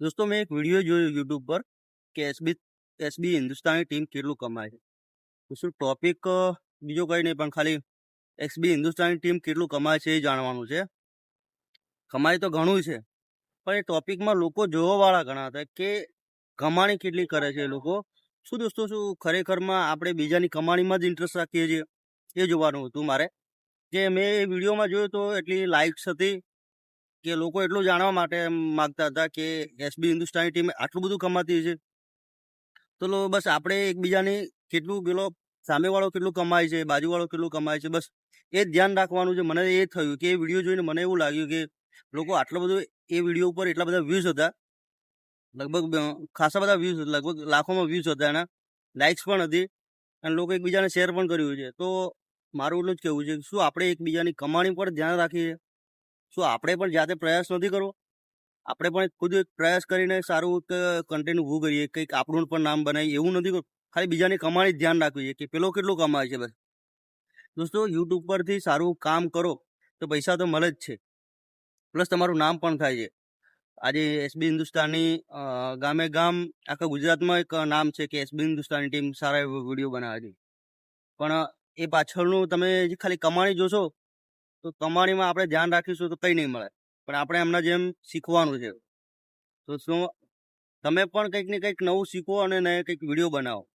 દોસ્તો, મેં એક વીડિયો જોયો યુટ્યુબ પર કે એસબી એસબી હિન્દુસ્તાની ટીમ કેટલું કમાય છે. શું ટોપિક બીજો કંઈ નહીં, પણ ખાલી એસબી હિન્દુસ્તાની ટીમ કેટલું કમાય છે એ જાણવાનું છે. કમાય તો ઘણું છે, પણ એ ટોપિકમાં લોકો જોવાવાળા ઘણા હતા કે કમાણી કેટલી કરે છે લોકો. શું દોસ્તો, શું ખરેખરમાં આપણે બીજાની કમાણીમાં જ ઇન્ટરેસ્ટ રાખીએ છીએ? એ જોવાનું હતું મારે. કે મેં એ વિડીયોમાં જોયું તો એટલી લાઇક્સ હતી કે લોકો એટલું જાણવા માટે માગતા હતા કે એસબી હિન્દુસ્તાની ટીમ આટલું બધું કમાતી છે તો લો, બસ આપણે એકબીજાની કેટલું પેલો સામેવાળો કેટલું કમાય છે, બાજુવાળો કેટલું કમાય છે, બસ એ ધ્યાન રાખવાનું છે. મને એ થયું કે એ વીડિયો જોઈને મને એવું લાગ્યું કે લોકો આટલો બધો એ વીડિયો ઉપર એટલા બધા વ્યૂઝ હતા. લગભગ ખાસા બધા વ્યૂઝ લગભગ લાખોમાં વ્યૂઝ હતા એના લાઇક્સ પણ હતી અને લોકો એકબીજાને શેર પણ કર્યું છે. તો મારું એટલું જ કહેવું છે શું આપણે એકબીજાની કમાણી પર ધ્યાન રાખીએ? શું આપણે પણ જાતે પ્રયાસ નથી કરવો? આપણે પણ ખુદ પ્રયાસ કરીને સારું કન્ટેન્ટ ઊભું કરીએ, કંઈક આપણું પણ નામ બનાવીએ, એવું નથી. ખાલી બીજાની કમાણી ધ્યાન રાખવું કે પેલો કેટલું કમાય છે બસ. દોસ્તો યુટ્યુબ પરથી સારું કામ કરો તો પૈસા તો મળે જ છે. પ્લસ તમારું નામ પણ થાય છે. આજે એસબી હિન્દુસ્તાની ગામે ગામ આખા ગુજરાતમાં એક નામ છે કે એસબી હિન્દુસ્તાની ટીમ સારા એવો વીડિયો બનાવે છે. પણ એ પાછળનું તમે જે ખાલી કમાણી જોશો તો કમાણીમાં આપણે ધ્યાન રાખીશું તો કંઈ નહીં મળે. પણ આપણે એમના જેમ શીખવાનું છે. તો શું, તમે પણ કંઈક ને કંઈક નવું શીખો અને કંઈક વીડિયો બનાવો.